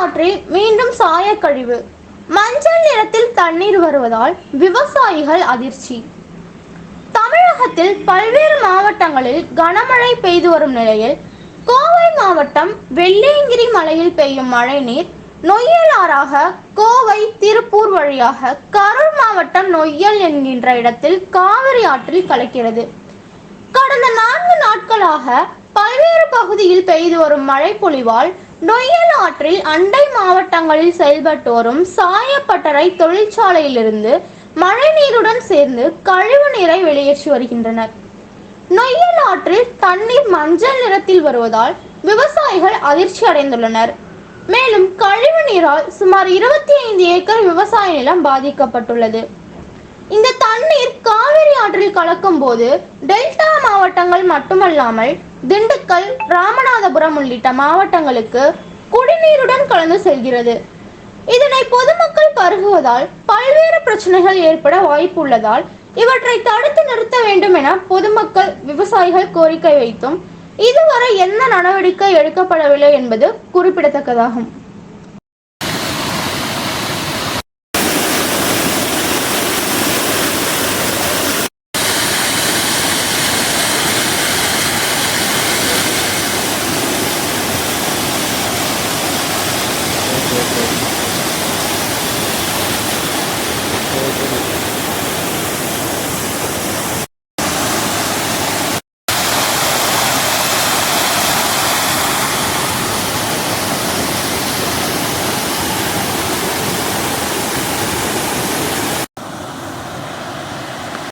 ஆற்றில் மீண்டும் சாய கழிவு. மஞ்சள் நிறத்தில் தண்ணீர் வருவதால் விவசாயிகள் அதிர்ச்சி. தமிழகத்தில் பல்வேறு மாவட்டங்களில் கனமழை பெய்து வரும் நிலையில் கோவை மாவட்டம் வெள்ளியங்கிரி மலையில் பெய்யும் மழைநீர் நொய்யல் ஆறாக கோவை திருப்பூர் வழியாக கரூர் மாவட்டம் நொய்யல் என்கின்ற இடத்தில் காவிரி ஆற்றில் கலக்கிறது. கடந்த நான்கு நாட்களாக பல்வேறு பகுதியில் பெய்து வரும் மழை பொழிவால் நொய்யல் ஆற்றில் அண்டை மாவட்டங்களில் செயல்பட்டு வரும் சாயப்பட்டறை தொழிற்சாலையிலிருந்து மழைநீருடன் சேர்ந்து கழிவு நீரை வெளியேற்றி வருகின்றனர். நொய்யல் ஆற்றில் தண்ணீர் மஞ்சள் நிறத்தில் வருவதால் விவசாயிகள் அதிர்ச்சி அடைந்துள்ளனர். மேலும் கழிவு நீரால் சுமார் இருபத்தி ஐந்து ஏக்கர் விவசாய நிலம் பாதிக்கப்பட்டுள்ளது. இந்த தண்ணீர் காவிரி ஆற்றில் கலக்கும் போது டெல்டா மாவட்டங்கள் மட்டுமல்லாமல் திண்டுக்கல் ராமநாதபுரம் உள்ளிட்ட மாவட்டங்களுக்கு குடிநீருடன் கலந்து செல்கிறது. இதனை பொதுமக்கள் பருகுவதால் பல்வேறு பிரச்சனைகள் ஏற்பட வாய்ப்பு உள்ளதால் இவற்றை தடுத்து நிறுத்த வேண்டும் என பொதுமக்கள் விவசாயிகள் கோரிக்கை வைத்தும் இதுவரை எந்த நடவடிக்கை எடுக்கப்படவில்லை என்பது குறிப்பிடத்தக்கதாகும். Thank you.